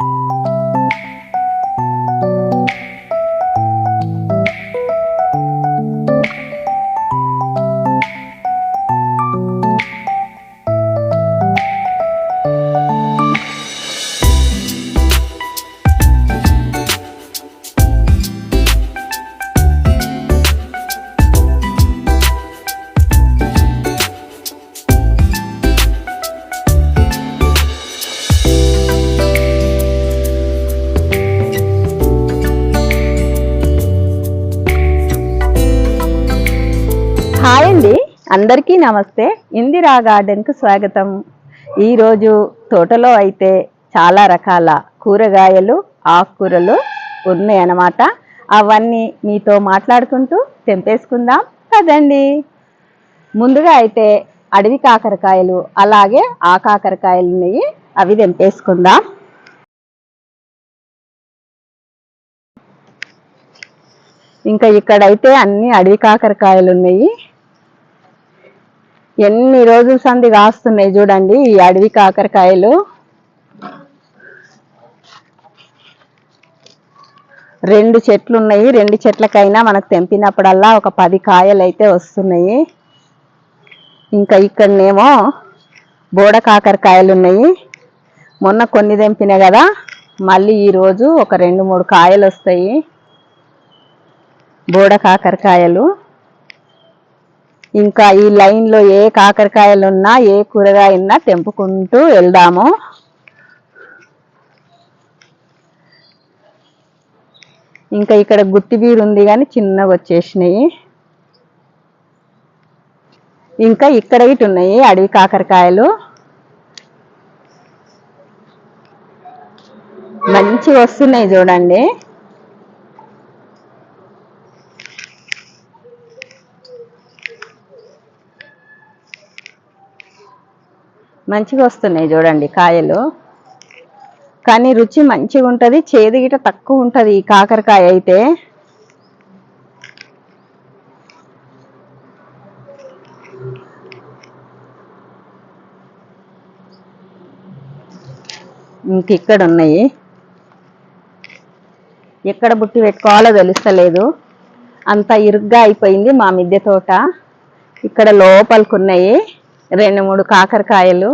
you అందరికీ నమస్తే. ఇందిరా గార్డెన్కు స్వాగతం. ఈరోజు తోటలో అయితే చాలా రకాల కూరగాయలు ఆకుకూరలు ఉన్నాయన్నమాట అవన్నీ మీతో మాట్లాడుకుంటూ తెంపేసుకుందాం. కదండి ముందుగా అయితే అడవి కాకరకాయలు అలాగే ఆ కాకరకాయలు ఉన్నాయి. అవి తెంపేసుకుందాం. ఇంకా ఇక్కడైతే అన్ని అడవి కాకరకాయలు ఉన్నాయి. ఎన్ని రోజుల సంది కాస్తున్నాయి చూడండి ఈ అడవి కాకరకాయలు. రెండు చెట్లు ఉన్నాయి. రెండు చెట్లకైనా మనకు తెంపినప్పుడల్లా ఒక పది కాయలు అయితే వస్తున్నాయి. ఇంకా ఇక్కడనేమో బోడ కాకరకాయలు ఉన్నాయి. మొన్న కొన్ని తెంపిన కదా మళ్ళీ ఈరోజు ఒక రెండు మూడు కాయలు వస్తాయి బోడ కాకరకాయలు. ఇంకా ఈ లైన్లో ఏ కాకరకాయలు ఉన్నా ఏ కూరగాయ ఉన్నా తెంపుకుంటూ వెళ్దాము. ఇంకా ఇక్కడ గుత్తిబీరు ఉంది కానీ చిన్నగా వచ్చేసినాయి. ఇంకా ఇక్కడ ఇటు ఉన్నాయి అడవి కాకరకాయలు. మంచిగా వస్తున్నాయి చూడండి. మంచిగా వస్తున్నాయి చూడండి కాయలు. కానీ రుచి మంచిగా ఉంటుంది చేదు గిట తక్కువ ఉంటుంది ఈ కాకరకాయ అయితే. ఇంక ఇక్కడ ఉన్నాయి. ఎక్కడ బుట్టి పెట్టుకోవాలో తెలుస్తలేదు. అంత ఇరుగ్గా అయిపోయింది మా మిద్దె తోట. ఇక్కడ లోపలికి ఉన్నాయి. రెండు మూడు కాకరకాయలు.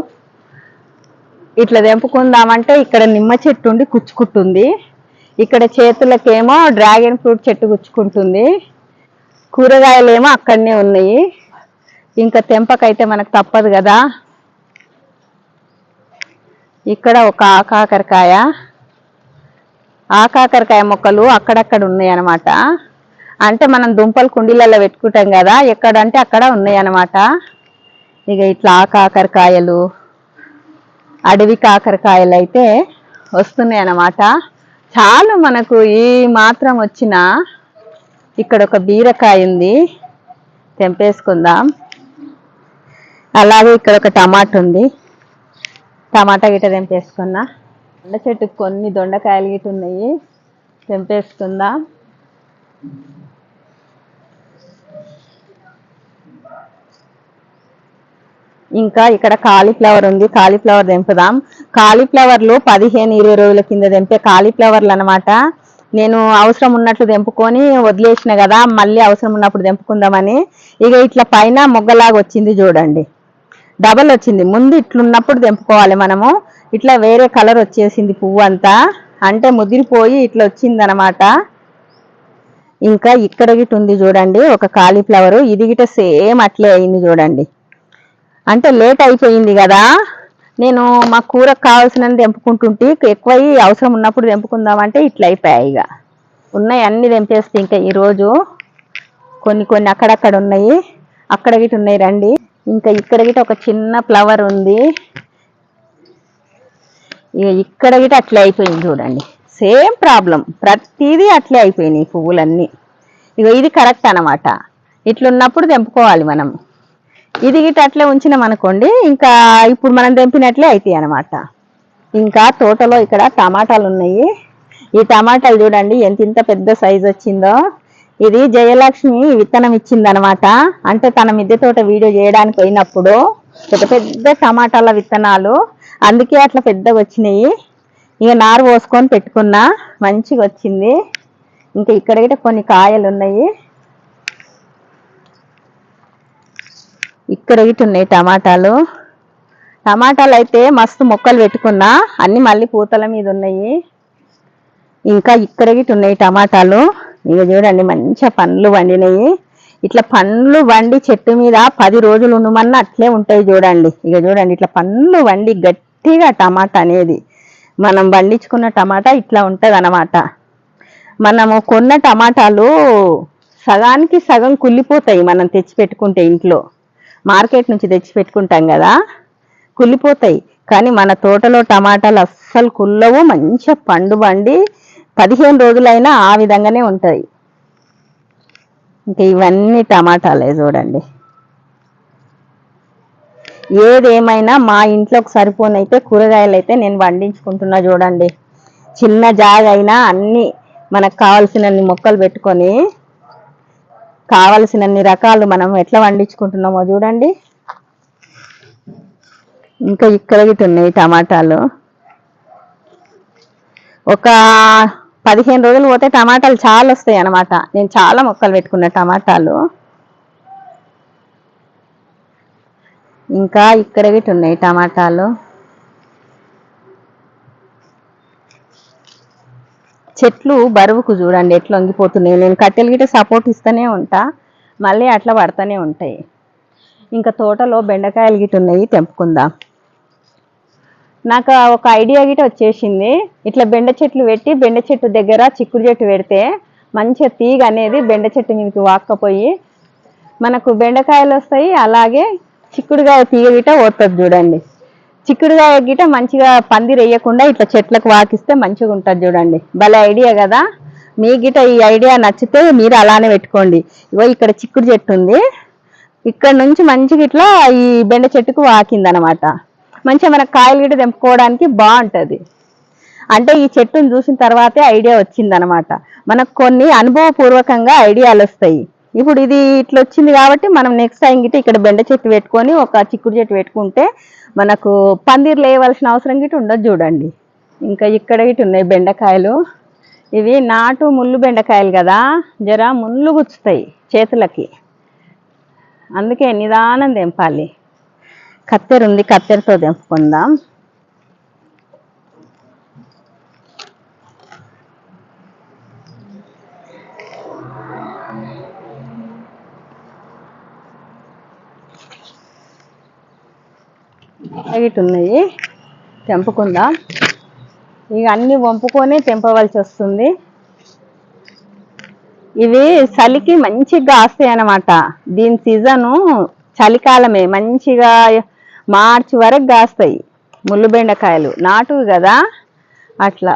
ఇట్లా తెంపుకుందామంటే ఇక్కడ నిమ్మ చెట్టు ఉండి కుచ్చుకుంటుంది ఇక్కడ చేతులకేమో డ్రాగన్ ఫ్రూట్ చెట్టు గుచ్చుకుంటుంది కూరగాయలేమో అక్కడనే ఉన్నాయి. ఇంకా తెంపకైతే మనకు తప్పదు కదా. ఇక్కడ ఒక ఆకాకరకాయ ఆకాకరకాయ మొక్కలు అక్కడక్కడ ఉన్నాయి అన్నమాట అంటే మనం దుంపలు కుండీలలో పెట్టుకుంటాం కదా ఎక్కడంటే అక్కడ ఉన్నాయి అన్నమాట ఇక ఇట్లా కాకరకాయలు అడవి కాకరకాయలు అయితే వస్తున్నాయి అన్నమాట చాలు మనకు ఈ మాత్రం వచ్చిన ఇక్కడ ఒక బీరకాయ ఉంది. తెంపేసుకుందాం. అలాగే ఇక్కడ ఒక టమాటా ఉంది. టమాటా గిట్ట తెంపేసుకున్నా. దొండ చెట్టుకు కొన్ని దొండకాయలు గిట్ట ఉన్నాయి. తెంపేసుకుందాం. ఇంకా ఇక్కడ కాలీఫ్లవర్ ఉంది. కాలీఫ్లవర్ తెంపుదాం కాలీఫ్లవర్లు పదిహేను ఇరవై రోజుల కింద తెంపే కాలీఫ్లవర్లు అనమాట నేను అవసరం ఉన్నట్లు తెంపుకొని వదిలేసిన కదా మళ్ళీ అవసరం ఉన్నప్పుడు తెంపుకుందామని ఇక ఇట్లా పైన మొగ్గలాగా వచ్చింది చూడండి. డబల్ వచ్చింది. ముందు ఇట్లున్నప్పుడు తెంపుకోవాలి మనము. ఇట్లా వేరే కలర్ వచ్చేసింది పువ్వు అంతా. అంటే ముదిరిపోయి ఇట్లా వచ్చింది అనమాట ఇంకా ఇక్కడ గిట్ ఉంది చూడండి ఒక కాలీఫ్లవర్. ఇది గిట సేమ్ అట్లే అయింది చూడండి. అంటే లేట్ అయిపోయింది కదా. నేను మా కూరకు కావాల్సినవి తెంపుకుంటుంటే ఎక్కువ అవసరం ఉన్నప్పుడు తెంపుకుందామంటే ఇట్లా అయిపోయాయి ఇక. ఉన్నాయి అన్నీ తెంపేస్తే ఇంకా ఈరోజు కొన్ని కొన్ని అక్కడక్కడ ఉన్నాయి. అక్కడ గిట ఉన్నాయి రండి. ఇంకా ఇక్కడ గిట ఒక చిన్న ఫ్లవర్ ఉంది. ఇక ఇక్కడ గిట అట్లే అయిపోయింది చూడండి. సేమ్ ప్రాబ్లం ప్రతిదీ అట్లే అయిపోయినాయి పువ్వులన్నీ. ఇక ఇది కరెక్ట్ అన్నమాట. ఇట్లున్నప్పుడు తెంపుకోవాలి మనం. ఇది గిట్ట అట్లే ఉంచినాం అనుకోండి ఇంకా ఇప్పుడు మనం తెంపినట్లే అవుతాయి అన్నమాట. ఇంకా తోటలో ఇక్కడ టమాటాలు ఉన్నాయి. ఈ టమాటాలు చూడండి ఎంత ఇంత పెద్ద సైజు వచ్చిందో. ఇది జయలక్ష్మి విత్తనం ఇచ్చిందనమాట అంటే తన మిద్దె తోట వీడియో చేయడానికి పోయినప్పుడు పెద్ద పెద్ద టమాటాల విత్తనాలు అందుకే అట్లా పెద్దగా వచ్చినాయి. ఇక నారు పోసుకొని పెట్టుకున్నా మంచిగా వచ్చింది. ఇంకా ఇక్కడ గిట్ట కొన్ని కాయలు ఉన్నాయి. ఇక్కడ గిట్ట ఉన్నాయి టమాటాలు. టమాటాలు అయితే మస్తు మొక్కలు పెట్టుకున్నా అన్ని మళ్ళీ పూతల మీద ఉన్నాయి. ఇంకా ఇక్కడ గిట్ట ఉన్నాయి టమాటాలు. ఇక చూడండి మంచిగా పండ్లు వండినాయి. ఇట్లా పండ్లు వండి చెట్టు మీద పది రోజులు ఉండమన్నా అట్లే ఉంటాయి చూడండి. ఇక చూడండి ఇట్లా పండ్లు వండి గట్టిగా టమాటా అనేది. మనం పండించుకున్న టమాటా ఇట్లా ఉంటుంది అన్నమాట మనము కొన్న టమాటాలు సగానికి సగం కుళ్ళిపోతాయి మనం తెచ్చి పెట్టుకుంటే ఇంట్లో. మార్కెట్ నుంచి తెచ్చి పెట్టుకుంటాం కదా కుళ్ళిపోతాయి. కానీ మన తోటలో టమాటాలు అస్సలు కుల్లవు మంచిగా పండు పండి పదిహేను రోజులైనా ఆ విధంగానే ఉంటాయి. ఇంకా ఇవన్నీ టమాటాలే చూడండి. ఏదేమైనా మా ఇంట్లోకి సరిపోనైతే కూరగాయలు అయితే నేను పండించుకుంటున్నా చూడండి. చిన్న జాగ అయినా మనకు కావాల్సినన్ని మొక్కలు పెట్టుకొని కావలసినన్ని రకాలు మనం ఎట్లా పండించుకుంటున్నామో చూడండి. ఇంకా ఇక్కడ ఉన్నాయి టమాటాలు. ఒక పదిహేను రోజులు పోతే టమాటాలు చాలా వస్తాయి అన్నమాట. నేను చాలా మొక్కలు పెట్టుకున్న టమాటాలు. ఇంకా ఇక్కడ ఉన్నాయి టమాటాలు. చెట్లు బరువుకు చూడండి ఎట్లా వంగిపోతున్నాయి. నేను కట్టెలు గిట్ట సపోర్ట్ ఇస్తూనే ఉంటా మళ్ళీ అట్లా పడుతూనే ఉంటాయి. ఇంకా తోటలో బెండకాయలు గిట్ట ఉన్నాయి తెంపుకుందాం. నాకు ఒక ఐడియా గిట్ట వచ్చేసింది. ఇట్లా బెండ చెట్లు పెట్టి బెండ చెట్టు దగ్గర చిక్కుడు చెట్టు పెడితే మంచిగా తీగ అనేది బెండ చెట్టు మీదకి వాక్కపోయి మనకు బెండకాయలు వస్తాయి అలాగే చిక్కుడుగా తీగ గిట పోతుంది చూడండి. చిక్కుడుగాయ గిట మంచిగా పందిరి వేయకుండా ఇట్లా చెట్లకు వాకిస్తే మంచిగా ఉంటుంది చూడండి. భలే ఐడియా కదా. మీ గిట ఈ ఐడియా నచ్చితే మీరు అలానే పెట్టుకోండి. ఇగో ఇక్కడ చిక్కుడు చెట్టు ఉంది. ఇక్కడ నుంచి మంచిగా ఇట్లా ఈ బెండ చెట్టుకు వాకింది అనమాట మంచిగా మన కాయలు గిట తెంపుకోవడానికి బాగుంటుంది. అంటే ఈ చెట్టును చూసిన తర్వాతే ఐడియా వచ్చిందనమాట. మనకు కొన్ని అనుభవపూర్వకంగా ఐడియాలు వస్తాయి. ఇప్పుడు ఇది ఇట్లా వచ్చింది కాబట్టి మనం నెక్స్ట్ టైం గిట్ట ఇక్కడ బెండ చెట్టు పెట్టుకొని ఒక చిక్కుడు చెట్టు పెట్టుకుంటే మనకు పందిర్ లేవలసిన అవసరం గిట్ట ఉండదు చూడండి. ఇంకా ఇక్కడ గిట్ట ఉన్నాయి బెండకాయలు. ఇవి నాటు ముళ్ళు బెండకాయలు కదా జర ముళ్ళు గుచ్చుతాయి చేతులకి. అందుకే నిదానం తెంపాలి. కత్తెర ఉంది కత్తెరతో తెంపుకుందాం. ఇటు ఉన్నాయి తెంపుకుందాం. ఇక అన్నీ వంపుకొని తెంపవలసి వస్తుంది. ఇవి చలికి మంచిగా కాస్తాయి అన్నమాట. దీని సీజను చలికాలమే. మంచిగా మార్చి వరకు కాస్తాయి ముళ్ళు బెండకాయలు. నాటువి కదా? అట్లా.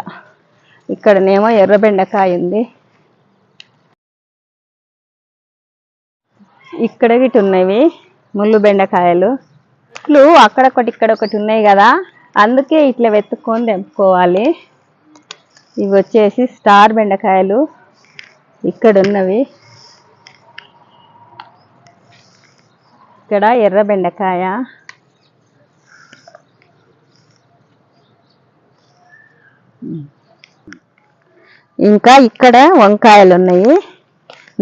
ఇక్కడనేమో ఎర్ర బెండకాయ ఉంది. ఇక్కడ గిట్ట ఉన్నవి ముళ్ళు బెండకాయలు. చెట్లు అక్కడొకటి ఇక్కడ ఒకటి ఉన్నాయి కదా. అందుకే ఇట్లా వెతుక్కొని తెంపుకోవాలి. ఇవి వచ్చేసి స్టార్ బెండకాయలు. ఇక్కడ ఉన్నవి ఇక్కడ ఎర్ర బెండకాయ. ఇంకా ఇక్కడ వంకాయలు ఉన్నాయి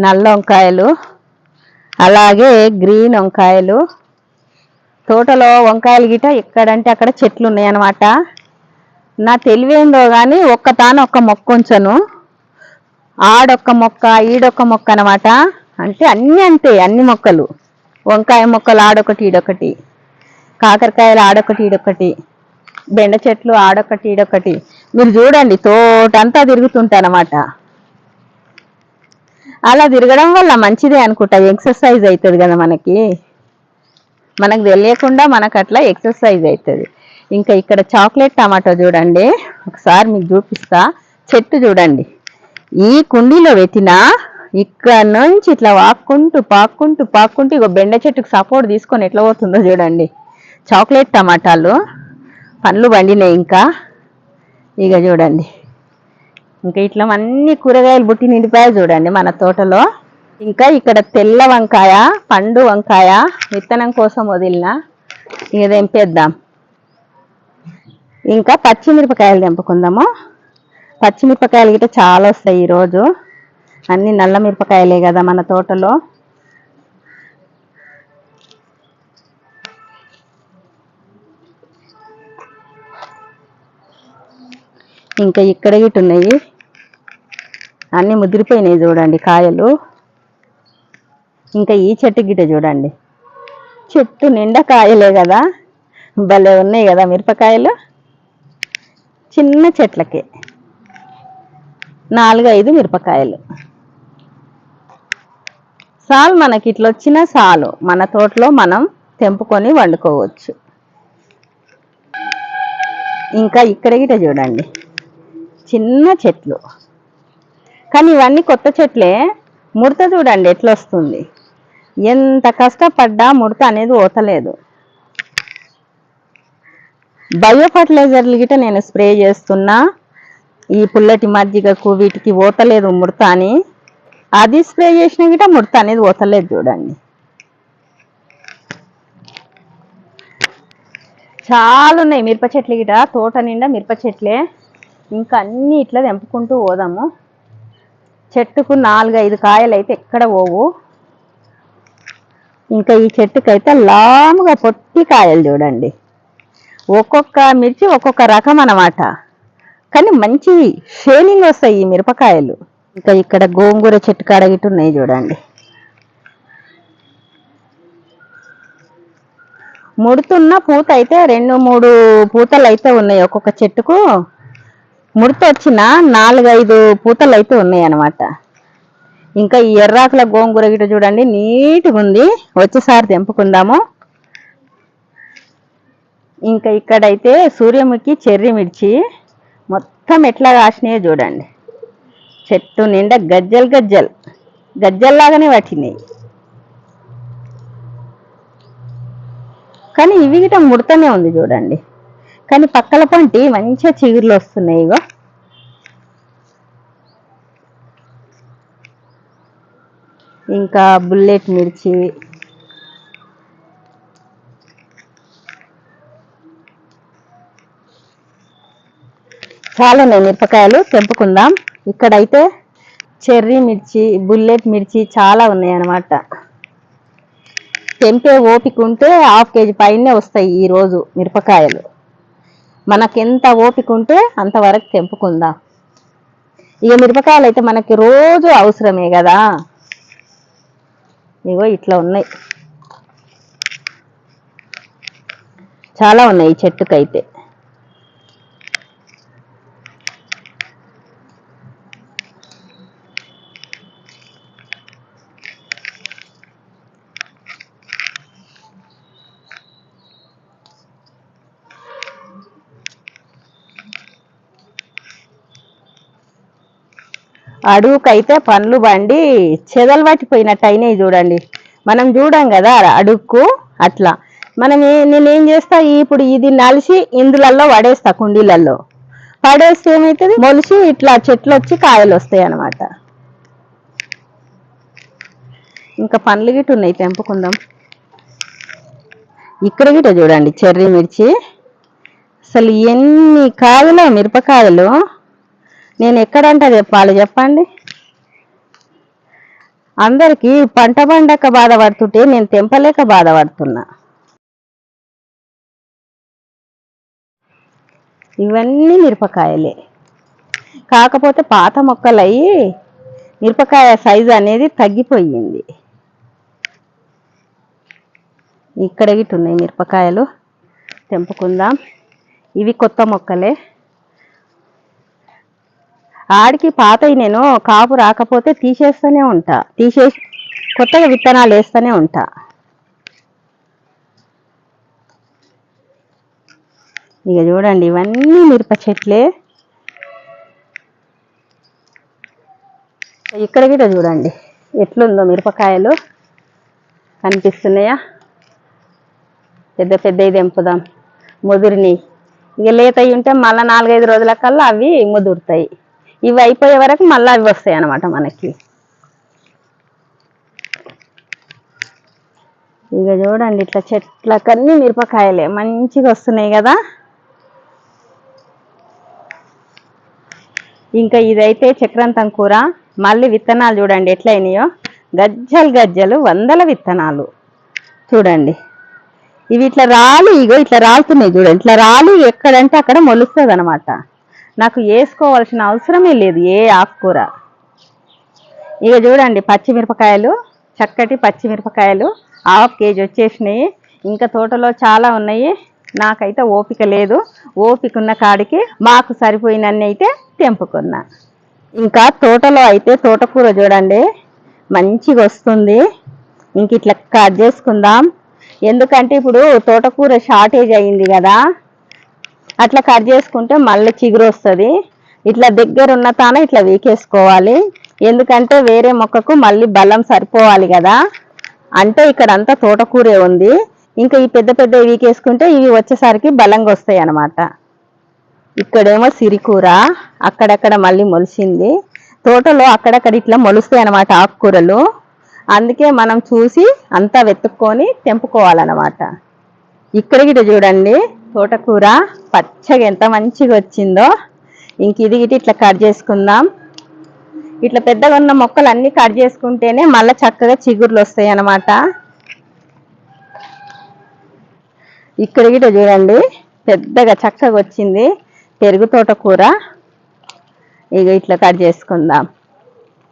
నల్ల వంకాయలు. అలాగే గ్రీన్ వంకాయలు. తోటలో వంకాయలు గిట ఎక్కడంటే అక్కడ చెట్లు ఉన్నాయి అనమాట నా తెలివేందో కానీ ఒక్క తాను ఒక్క మొక్క ఉంచను. ఆడొక్క మొక్క ఈడొక్క మొక్క అనమాట అంటే అన్నీ అంతే అన్ని మొక్కలు. వంకాయ మొక్కలు ఆడొకటి ఈడొకటి. కాకరకాయలు ఆడొకటి ఈడొకటి. బెండ చెట్లు ఆడొకటి ఈడొకటి. మీరు చూడండి తోటంతా తిరుగుతుంటానమాట అలా తిరగడం వల్ల మంచిదే అనుకుంటా. ఎక్సర్సైజ్ అవుతుంది కదా మనకి. మనకు తెలియకుండా మనకు అట్లా ఎక్సర్సైజ్ అవుతుంది ఇంకా ఇక్కడ చాక్లెట్ టమాటో చూడండి. ఒకసారి మీకు చూపిస్తా. చెట్టు చూడండి. ఈ కుండీలో పెట్టినా ఇక్కడ నుంచి ఇట్లా వాక్కుంటూ పాక్కుంటూ పాక్కుంటూ ఇగో బెండ చెట్టుకు సపోర్ట్ తీసుకొని ఎట్లా పోతుందో చూడండి. చాక్లెట్ టమాటాలు పండ్లు పండినాయి ఇంకా. ఇక చూడండి. ఇంకా ఇట్లా అన్ని కూరగాయలు బుట్టి నిండిపోయాయి చూడండి మన తోటలో. ఇంకా ఇక్కడ తెల్ల వంకాయ పండు వంకాయ విత్తనం కోసం వదిలిన ఇక తెంపేద్దాం. ఇంకా పచ్చిమిరపకాయలు తెంపుకుందాము. పచ్చిమిరపకాయలు గిట్ట చాలా వస్తాయి ఈరోజు. అన్ని నల్ల మిరపకాయలే కదా మన తోటలో. ఇంకా ఇక్కడ గిట్ట ఉన్నాయి. అన్ని ముదిరిపోయినాయి చూడండి కాయలు. ఇంకా ఈ చెట్టు గిట్ట చూడండి. చెట్టు నిండా కాయలే కదా. భలే ఉన్నాయి కదా మిరపకాయలు. చిన్న చెట్లకే. నాలుగు ఐదు మిరపకాయలు. సాల్ మనకి ఇట్లా వచ్చిన సాలు. మన తోటలో మనం తెంపుకొని వండుకోవచ్చు. ఇంకా ఇక్కడ గిట చూడండి. చిన్న చెట్లు. కానీ ఇవన్నీ కొత్త చెట్లే. ముడత చూడండి ఎట్లా వస్తుంది ఎంత కష్టపడ్డా ముడత అనేది ఓతలేదు. బయో ఫర్టిలైజర్లు గిట నేను స్ప్రే చేస్తున్నా. ఈ పుల్లటి మజ్జిగకు వీటికి ఓతలేదు ముడత అని. అది స్ప్రే చేసిన గిట ముడత అనేది ఓతలేదు చూడండి. చాలా ఉన్నాయి మిరప చెట్లు గిట తోట నిండా మిరప చెట్లే. ఇంకా అన్ని ఇట్లా తెంపుకుంటూ పోదాము. చెట్టుకు నాలుగైదు కాయలు అయితే ఎక్కడ పోవు? ఇంకా ఈ చెట్టుకైతే లాముగా పొట్టి కాయలు చూడండి. ఒక్కొక్క మిర్చి ఒక్కొక్క రకం అనమాట కానీ మంచి షేనింగ్ వస్తాయి ఈ మిరపకాయలు. ఇంకా ఇక్కడ గోంగూర చెట్టు కడగిట్టు ఉన్నాయి చూడండి. ముడుతున్న పూత అయితే రెండు మూడు పూతలు అయితే ఉన్నాయి ఒక్కొక్క చెట్టుకు. ముడత వచ్చిన నాలుగైదు పూతలు అయితే ఉన్నాయి అన్నమాట. ఇంకా ఈ ఎర్రాకుల గోంగూర గిట చూడండి నీట్గా ఉంది. వచ్చేసారి తెంపుకుందాము. ఇంకా ఇక్కడైతే సూర్యముఖి చెర్రి మిర్చి మొత్తం ఎట్లా కాసినాయో చూడండి. చెట్టు నిండా గజ్జలు గజ్జలు గజ్జల్లాగానే పట్టినాయి. కానీ ఇవి గిట ముడతనే ఉంది చూడండి. కానీ పక్కల పంటి మంచిగా చిగుర్లు వస్తున్నాయి ఇగో. ఇంకా బుల్లెట్ మిర్చి. చాలా ఉన్నాయి మిరపకాయలు తెంపుకుందాం. ఇక్కడైతే చెర్రీ మిర్చి బుల్లెట్ మిర్చి చాలా ఉన్నాయి అన్నమాట తెంపే ఓపిక ఉంటే హాఫ్ కేజీ పైనే వస్తాయి ఈ రోజు మిరపకాయలు. మనకెంత ఓపిక ఉంటే అంతవరకు తెంపుకుందాం. ఇక మిరపకాయలు అయితే మనకి రోజు అవసరమే కదా. ఇగో ఇట్లా ఉన్నాయి. చాలా ఉన్నాయి ఈ చెట్టుకైతే. అడుగుకైతే పండ్లు బండి చెదలు పట్టిపోయినట్టు అయినాయి చూడండి. మనం చూడం కదా అడుక్కు అట్లా. మనం నేనేం చేస్తా ఇప్పుడు ఇది నలిసి ఇందులలో పడేస్తా కుండీలలో పడేస్తే ఏమవుతుంది మొలిసి ఇట్లా చెట్లు వచ్చి కాయలు వస్తాయి అన్నమాట. ఇంకా పండ్లు గిట్ట ఉన్నాయి తెంపుకుందాం. ఇక్కడ గిట్ట చూడండి చెర్రీ మిర్చి. అసలు ఎన్ని కాయలు మిరపకాయలు? నేను ఎక్కడంట చెప్పాలి చెప్పండి. అందరికీ పంట పండక బాధపడుతుంటే నేను తెంపలేక బాధపడుతున్నా ఇవన్నీ మిరపకాయలే. కాకపోతే పాత మొక్కలు అయ్యి మిరపకాయ సైజు అనేది తగ్గిపోయింది. ఇక్కడ గిట్టున్నాయి మిరపకాయలు. తెంపుకుందాం. ఇవి కొత్త మొక్కలే. ఆడికి పాతవి నేను కాపు రాకపోతే తీసేస్తూనే ఉంటా. తీసేసి కొత్తగా విత్తనాలు వేస్తూనే ఉంటా. ఇక చూడండి ఇవన్నీ మిరప చెట్లే. ఇక్కడ కూడా చూడండి ఎట్లుందో మిరపకాయలు. కనిపిస్తున్నాయా? పెద్ద పెద్దవి తెంపుదాం. ముదిరిని. ఇక లేత ఉంటే మళ్ళీ నాలుగైదు రోజుల కల్లా అవి ముదురుతాయి. ఇవి అయిపోయే వరకు మళ్ళీ అవి వస్తాయి అన్నమాట మనకి. ఇక చూడండి ఇట్లా చెట్లకన్నీ మిరపకాయలే మంచిగా వస్తున్నాయి కదా. ఇంకా ఇదైతే చక్రాంతం కూర. మళ్ళీ విత్తనాలు చూడండి ఎట్లయినాయో. గజ్జలు గజ్జలు వందల విత్తనాలు. చూడండి. ఇవి ఇట్లా రాలి ఇగో ఇట్లా రాలుతున్నాయి చూడండి. ఇట్లా రాలి ఎక్కడంటే అక్కడ మొలుస్తుంది అనమాట నాకు వేసుకోవాల్సిన అవసరమే లేదు ఏ ఆకుకూర. ఇక చూడండి పచ్చిమిరపకాయలు చక్కటి పచ్చిమిరపకాయలు హాఫ్ కేజీ వచ్చేసినాయి. ఇంకా తోటలో చాలా ఉన్నాయి. నాకైతే ఓపిక లేదు. ఓపిక ఉన్న కాడికి మాకు సరిపోయినన్ని అయితే తెంపుకున్నా. ఇంకా తోటలో అయితే తోటకూర చూడండి మంచిగా వస్తుంది. ఇంక ఇట్లా కట్ చేసుకుందాం. ఎందుకంటే ఇప్పుడు తోటకూర షార్టేజ్ అయింది కదా. అట్లా కట్ చేసుకుంటే మళ్ళీ చిగురు వస్తుంది. ఇట్లా దగ్గర ఉన్న తాన ఇట్లా వీకేసుకోవాలి. ఎందుకంటే వేరే మొక్కకు మళ్ళీ బలం సరిపోవాలి కదా. అంటే ఇక్కడ అంతా తోటకూరే ఉంది. ఇంకా ఈ పెద్ద పెద్ద వీకేసుకుంటే ఇవి వచ్చేసరికి బలంగా వస్తాయి అన్నమాట. ఇక్కడేమో సిరికూర అక్కడక్కడ మళ్ళీ మొలిసింది తోటలో అక్కడక్కడ ఇట్లా మొలుస్తాయి అన్నమాట ఆకుకూరలు. అందుకే మనం చూసి అంతా వెతుక్కొని తెంపుకోవాలన్నమాట. ఇక్కడ గిట చూడండి. తోటకూర పచ్చగా ఎంత మంచిగా వచ్చిందో. ఇంక ఇది ఇటు ఇట్లా కట్ చేసుకుందాం. ఇట్లా పెద్దగా ఉన్న మొక్కలు అన్ని కట్ చేసుకుంటేనే మళ్ళీ చక్కగా చిగుర్లు వస్తాయి అన్నమాట. ఇక్కడ గిట చూడండి పెద్దగా చక్కగా వచ్చింది పెరుగు తోటకూర. ఇక ఇట్లా కట్ చేసుకుందాం.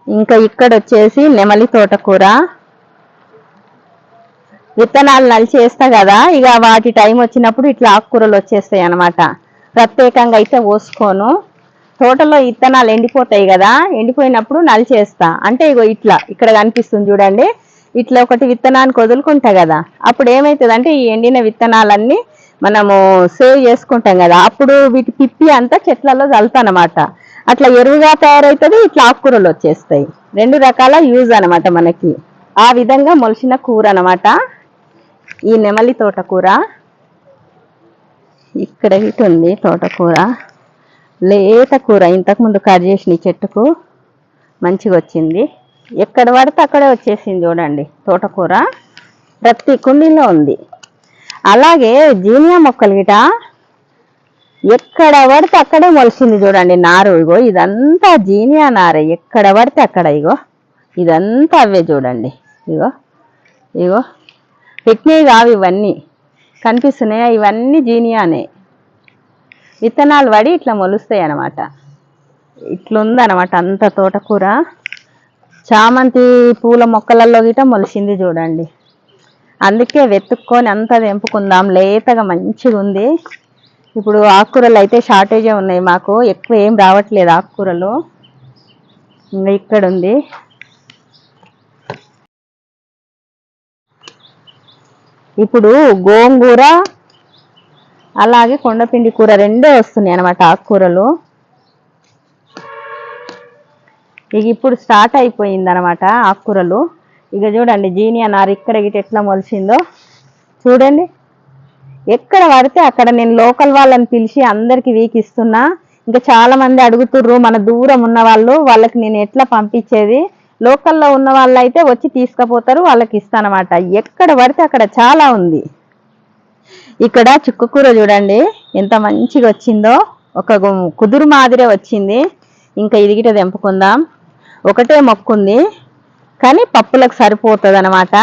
ఇంకా ఇక్కడ వచ్చేసి నెమలి తోటకూర. విత్తనాలు నలిచేస్తా కదా ఇక వాటి టైం వచ్చినప్పుడు ఇట్లా ఆకుకూరలు వచ్చేస్తాయి అనమాట ప్రత్యేకంగా అయితే పోసుకోను. తోటలో విత్తనాలు ఎండిపోతాయి కదా ఎండిపోయినప్పుడు నలిచేస్తా అంటే ఇగో ఇట్లా ఇక్కడ కనిపిస్తుంది చూడండి. ఇట్లా ఒకటి విత్తనానికి వదులుకుంటా కదా అప్పుడు ఏమవుతుందంటే ఈ ఎండిన విత్తనాలన్నీ మనము సేవ్ చేసుకుంటాం కదా. అప్పుడు వీటి పిప్పి అంతా చెట్లలో చల్లుతానమాట. అట్లా ఎరువుగా తయారవుతుంది ఇట్లా ఆకుకూరలు వచ్చేస్తాయి. రెండు రకాల యూజ్ అనమాట మనకి. ఆ విధంగా మొలిచిన కూర అనమాట ఈ నెమలి తోటకూర. ఇక్కడ ఇటు ఉంది తోటకూర. లేత కూర ఇంతకుముందు కట్ చేసిన ఈ చెట్టుకు మంచిగా వచ్చింది. ఎక్కడ పడితే అక్కడే వచ్చేసింది చూడండి తోటకూర. ప్రతి కుండీలో ఉంది. అలాగే జీనియా మొక్కలు గిట ఎక్కడ పడితే అక్కడే మొలిసింది చూడండి నారు. ఇగో ఇదంతా జీనియా నారే. ఎక్కడ పడితే అక్కడ ఇగో. ఇదంతా అవే చూడండి. ఇగో ఇగో. పెట్టినవి కావు ఇవన్నీ. కనిపిస్తున్నాయా? ఇవన్నీ జీనియానే. విత్తనాలు పడి ఇట్లా మొలుస్తాయి అన్నమాట. ఇట్లుందనమాట అంత తోటకూర. చామంతి పూల మొక్కలలో గిట మొలిసింది చూడండి. అందుకే వెతుక్కొని అంతా తెంపుకుందాం. లేతగా మంచిగా ఉంది ఇప్పుడు ఆకుకూరలు అయితే షార్టేజే ఉన్నాయి మాకు. ఎక్కువ ఏం రావట్లేదు ఆకుకూరలు. ఇంకా ఇక్కడ ఉంది ఇప్పుడు గోంగూర అలాగే కొండపిండి కూర రెండే వస్తున్నాయి అనమాట ఆకుకూరలు. ఇక ఇప్పుడు స్టార్ట్ అయిపోయింది అనమాట ఆకుకూరలు. ఇక చూడండి జీనియా నారు ఇక్కడ గిట్ ఎట్లా మొలిచిందో. చూడండి ఎక్కడ పడితే అక్కడ నేను లోకల్ వాళ్ళని పిలిచి అందరికి వీక్ ఇస్తున్నా ఇంకా చాలా మంది అడుగుతుర్రు మన దూరం ఉన్న వాళ్ళు వాళ్ళకి నేను ఎట్లా పంపించేది? లోకల్లో ఉన్న వాళ్ళు అయితే వచ్చి తీసుకుపోతారు వాళ్ళకి ఇస్తానమాట. ఎక్కడ పడితే అక్కడ చాలా ఉంది. ఇక్కడ చుక్కకూర చూడండి ఎంత మంచిగా వచ్చిందో. ఒక కుదురు మాదిరే వచ్చింది. ఇంకా ఇదిగిట తెంపుకుందాం. ఒకటే మొక్కుంది కానీ పప్పులకు సరిపోతుంది అనమాట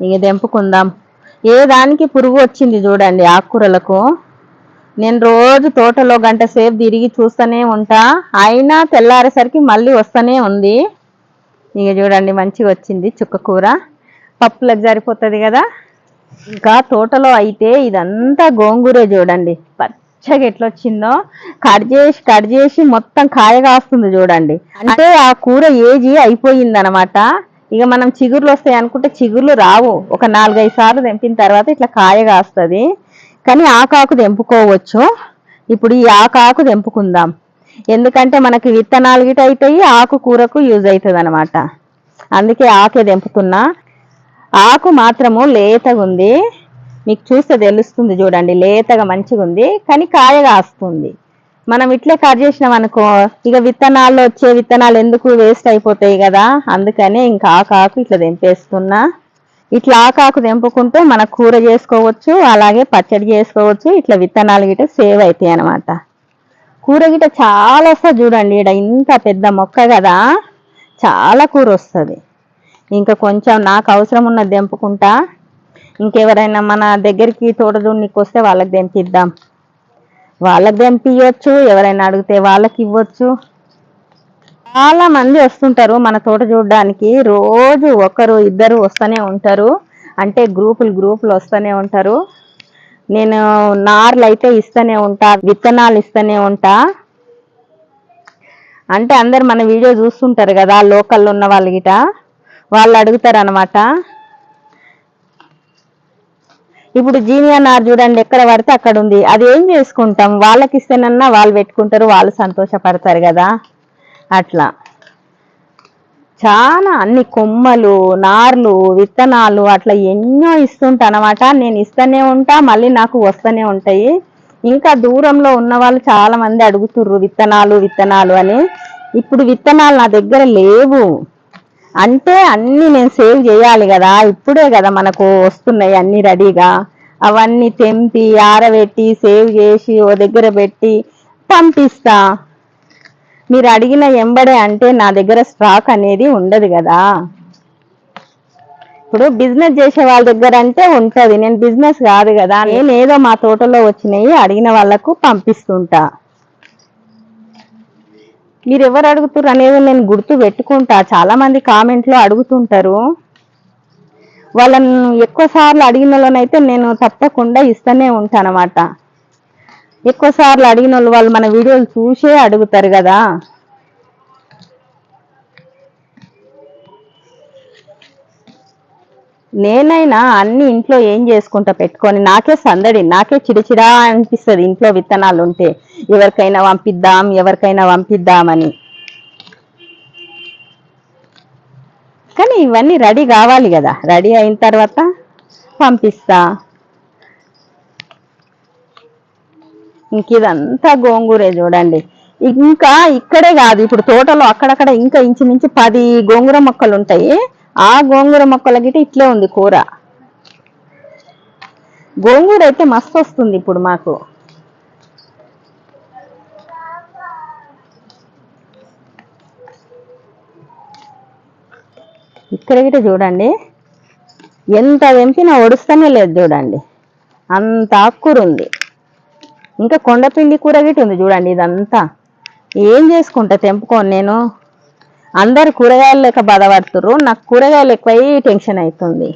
ఇక తెంపుకుందాం. ఏ దానికి పురుగు వచ్చింది చూడండి ఆకుకూరలకు. నేను రోజు తోటలో గంట సేపు తిరిగి చూస్తూనే ఉంటా. అయినా తెల్లారేసరికి మళ్ళీ వస్తూనే ఉంది. ఇక చూడండి మంచిగా వచ్చింది చుక్క కూర. పప్పులకు సరిపోతుంది కదా. ఇంకా తోటలో అయితే ఇదంతా గోంగూరే చూడండి. పచ్చగా ఎట్లా వచ్చిందో. కట్ చేసి కట్ చేసి మొత్తం కాయ కాస్తుంది చూడండి. అంటే ఆ కూర ఏజీ అయిపోయింది అనమాట ఇక మనం చిగుర్లు వస్తాయి అనుకుంటే చిగుర్లు రావు. ఒక నాలుగైదు సార్లు తెంపిన తర్వాత ఇట్లా కాయ కాస్తుంది. కానీ ఆకాకు తెంపుకోవచ్చు? ఇప్పుడు ఈ ఆకాకు తెంపుకుందాం. ఎందుకంటే మనకి విత్తనాలు గిట అవుతాయి ఆకు కూరకు యూజ్ అవుతుంది అనమాట అందుకే ఆకే తెంపుతున్నా. ఆకు మాత్రము లేతగా ఉంది మీకు చూస్తే తెలుస్తుంది చూడండి లేతగా మంచిగా ఉంది కానీ కాయ కాస్తుంది. మనం ఇట్లే కట్ చేసినాం అనుకో ఇక విత్తనాల్లో వచ్చే విత్తనాలు ఎందుకు వేస్ట్ అయిపోతాయి కదా? అందుకనే ఇంకా ఆకు ఆకు ఇట్లా తెంపేస్తున్నా. ఇట్లా ఆకాకు తెంపుకుంటే మన కూర చేసుకోవచ్చు అలాగే పచ్చడి చేసుకోవచ్చు ఇట్లా విత్తనాలు గిట్ట సేవ్ అవుతాయి అన్నమాట. కూర గిట చాలా వస్తుంది చూడండి ఇక్కడ ఇంత పెద్ద మొక్క కదా చాలా కూర వస్తుంది. ఇంకా కొంచెం నాకు అవసరం ఉన్నది తెంపుకుంటా ఇంకెవరైనా మన దగ్గరికి తోటదూడికి వస్తే వాళ్ళకి తెంపిద్దాం. వాళ్ళకి తెంపియచ్చు ఎవరైనా అడిగితే వాళ్ళకి ఇవ్వచ్చు. చాలా మంది వస్తుంటారు మన తోట చూడడానికి. రోజు ఒకరు ఇద్దరు వస్తూనే ఉంటారు. అంటే గ్రూపులు గ్రూపులు వస్తూనే ఉంటారు. నేను నార్లు అయితే ఇస్తూనే ఉంటా విత్తనాలు ఇస్తూనే ఉంటా. అంటే అందరు మన వీడియో చూస్తుంటారు కదా లోకల్లో ఉన్న వాళ్ళు గిట. వాళ్ళు అడుగుతారు అనమాట ఇప్పుడు జీనియా నార్ చూడండి ఎక్కడ పడితే అక్కడ ఉంది. అది ఏం చేసుకుంటాం? వాళ్ళకి ఇస్తేనన్నా వాళ్ళు పెట్టుకుంటారు వాళ్ళు సంతోషపడతారు కదా. అట్లా. చాలా అన్ని కొమ్మలు నార్లు విత్తనాలు అట్లా ఎన్నో ఇస్తుంటా అనమాట నేను ఇస్తూనే ఉంటా మళ్ళీ నాకు వస్తూనే ఉంటాయి. ఇంకా దూరంలో ఉన్న వాళ్ళు చాలా మంది అడుగుతుర్రు విత్తనాలు విత్తనాలు అని. ఇప్పుడు విత్తనాలు నా దగ్గర లేవు. అంటే అన్ని నేను సేవ్ చేయాలి కదా. ఇప్పుడే కదా మనకు వస్తున్నాయి అన్ని రెడీగా. అవన్నీ తెంపి ఆరబెట్టి సేవ్ చేసి ఓ దగ్గర పెట్టి పంపిస్తా. మీరు అడిగిన ఎంబడే అంటే నా దగ్గర స్టాక్ అనేది ఉండదు కదా. ఇప్పుడు బిజినెస్ చేసే వాళ్ళ దగ్గర అంటే ఉంటది. నేను బిజినెస్ కాదు కదా. నేను ఏదో మా తోటలో వచ్చినాయి అడిగిన వాళ్ళకు పంపిస్తుంటా. మీరు ఎవరు అడుగుతారు అనేది నేను గుర్తు పెట్టుకుంటా. చాలా మంది కామెంట్లో అడుగుతుంటారు. వాళ్ళను ఎక్కువ సార్లు అడిగిన వాళ్ళనైతే నేను తప్పకుండా ఇస్తూనే ఉంటానమాట. ఎక్కువ సార్లు అడిగిన వాళ్ళు వాళ్ళు మన వీడియోలు చూసే అడుగుతారు కదా. నేనైనా అన్ని ఇంట్లో ఏం చేసుకుంటా పెట్టుకొని నాకే సందడి నాకే చిడిచిడా అనిపిస్తుంది ఇంట్లో విత్తనాలు ఉంటే. ఎవరికైనా పంపిద్దాం ఎవరికైనా పంపిద్దామని. కానీ ఇవన్నీ రెడీ కావాలి కదా. రెడీ అయిన తర్వాత పంపిస్తా. ఇంక ఇదంతా గోంగూరే చూడండి. ఇంకా ఇక్కడే కాదు ఇప్పుడు తోటలో అక్కడక్కడ ఇంకా ఇంచుమించు పది గోంగూర మొక్కలు ఉంటాయి. ఆ గోంగూర మొక్కల గిట ఇట్లే ఉంది కూర. గోంగూర అయితే మస్తు వస్తుంది ఇప్పుడు మాకు. ఇక్కడ గిట చూడండి. ఎంత తెంపినా ఒడుస్తూనే లేదు చూడండి. అంత ఆకుకూర ఉంది. ఇంకా కొండపిండి కూర గిట ఉంది చూడండి ఇదంతా. ఏం చేసుకుంటా తెంపుకోను నేను? అందరు కూరగాయలు లేక బాధపడుతుర్రు. నాకు కూరగాయలు ఎక్కువై టెన్షన్ అవుతుంది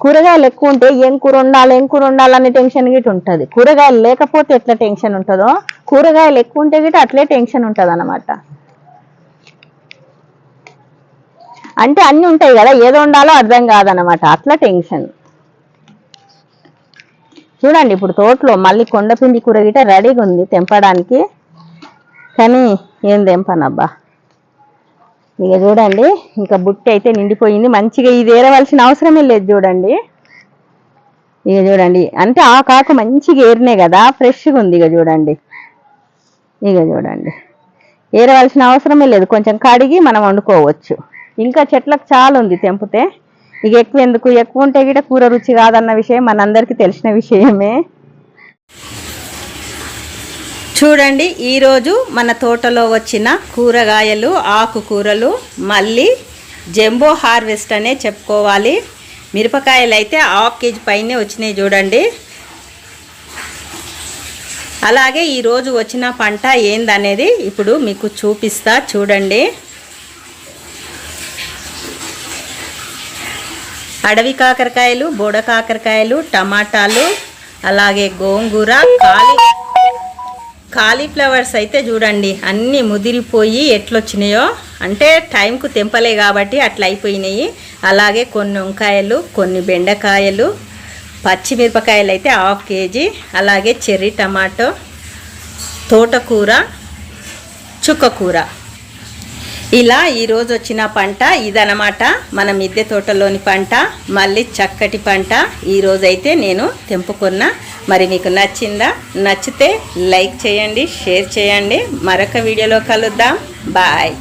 కూరగాయలు ఎక్కువ ఉంటే ఏం కూర ఉండాలి ఏం కూర ఉండాలనే టెన్షన్ గిట్ ఉంటుంది. కూరగాయలు లేకపోతే ఎట్లా టెన్షన్ ఉంటుందో కూరగాయలు ఎక్కువ ఉంటే గిట్ట అట్లే టెన్షన్ ఉంటుంది అనమాట అంటే అన్నీ ఉంటాయి కదా ఏదో ఉండాలో అర్థం కాదనమాట అట్లా టెన్షన్. చూడండి ఇప్పుడు తోటలో మళ్ళీ కొండపిండి కూర గిట రెడీగా ఉంది తెంపడానికి. కానీ ఏం తెంపనబ్బా. ఇక చూడండి ఇంకా బుట్టి అయితే నిండిపోయింది. మంచిగా ఇది ఏరవలసిన అవసరమే లేదు చూడండి. ఇక చూడండి అంటే ఆ కాకు మంచిగా ఏరినే కదా ఫ్రెష్గా ఉంది ఇక చూడండి. ఇక చూడండి ఏరవలసిన అవసరమే లేదు. కొంచెం కడిగి మనం వండుకోవచ్చు. ఇంకా చెట్లకు చాలా ఉంది తెంపితే. ఇక ఎక్కువ ఎందుకు ఎక్కువ ఉంటే కూడా కూర రుచి కాదన్న విషయం మనందరికీ తెలిసిన విషయమే. చూడండి ఈరోజు మన తోటలో వచ్చిన కూరగాయలు ఆకుకూరలు మళ్ళీ జంబో హార్వెస్ట్ అనే చెప్పుకోవాలి. మిరపకాయలు అయితే హాఫ్ కేజీ పైనే వచ్చినాయి చూడండి. అలాగే ఈరోజు వచ్చిన పంట ఏందనేది ఇప్పుడు మీకు చూపిస్తా చూడండి. అడవి కాకరకాయలు బోడ కాకరకాయలు టమాటాలు అలాగే గోంగూర కాలి కాలీఫ్లవర్స్ అయితే చూడండి అన్నీ ముదిరిపోయి ఎట్లొచ్చినాయో. అంటే టైంకు తెంపలే కాబట్టి అట్లా అయిపోయినాయి. అలాగే కొన్ని వంకాయలు కొన్ని బెండకాయలు పచ్చిమిరపకాయలు అయితే హాఫ్ కేజీ అలాగే చెర్రీ టమాటో తోటకూర చుక్కకూర. ఇలా ఈరోజు వచ్చిన పంట ఇదనమాట మన మిద్దె తోటలోని పంట మళ్ళీ చక్కటి పంట. ఈరోజైతే నేను తెంపుకున్న. మరి మీకు నచ్చిందా? నచ్చితే లైక్ చేయండి షేర్ చేయండి. మరొక వీడియోలో కలుద్దాం. బాయ్.